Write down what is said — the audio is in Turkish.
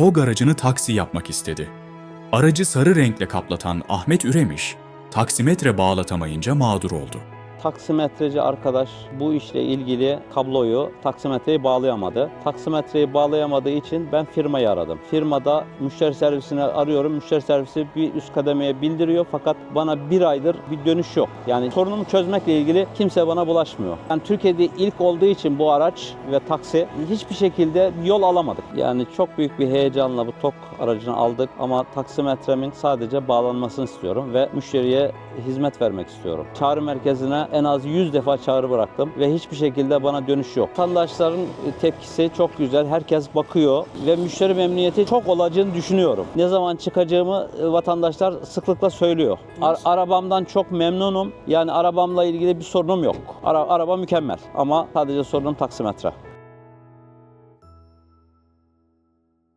TOG aracını taksi yapmak istedi. Aracı sarı renkle kaplatan Ahmet Üremiş, taksimetre bağlatamayınca mağdur oldu. Taksimetreci arkadaş bu işle ilgili kabloyu taksimetreyi bağlayamadı. Taksimetreyi bağlayamadığı için ben firmayı aradım. Firmada müşteri servisini arıyorum. Müşteri servisi bir üst kademeye bildiriyor fakat bana bir aydır bir dönüş yok. Yani sorunumu çözmekle ilgili kimse bana bulaşmıyor. Yani Türkiye'de ilk olduğu için bu araç ve taksi hiçbir şekilde yol alamadık. Yani çok büyük bir heyecanla bu TOK aracını aldık ama taksimetremin sadece bağlanmasını istiyorum ve müşteriye hizmet vermek istiyorum. Çağrı merkezine en az 100 defa çağrı bıraktım ve hiçbir şekilde bana dönüş yok. Vatandaşların tepkisi çok güzel. Herkes bakıyor ve müşteri memnuniyeti çok olacağını düşünüyorum. Ne zaman çıkacağımı e, vatandaşlar sıklıkla söylüyor. Ar- arabamdan çok memnunum. Yani arabamla ilgili bir sorunum yok. Ara- araba mükemmel ama sadece sorunum taksimetre.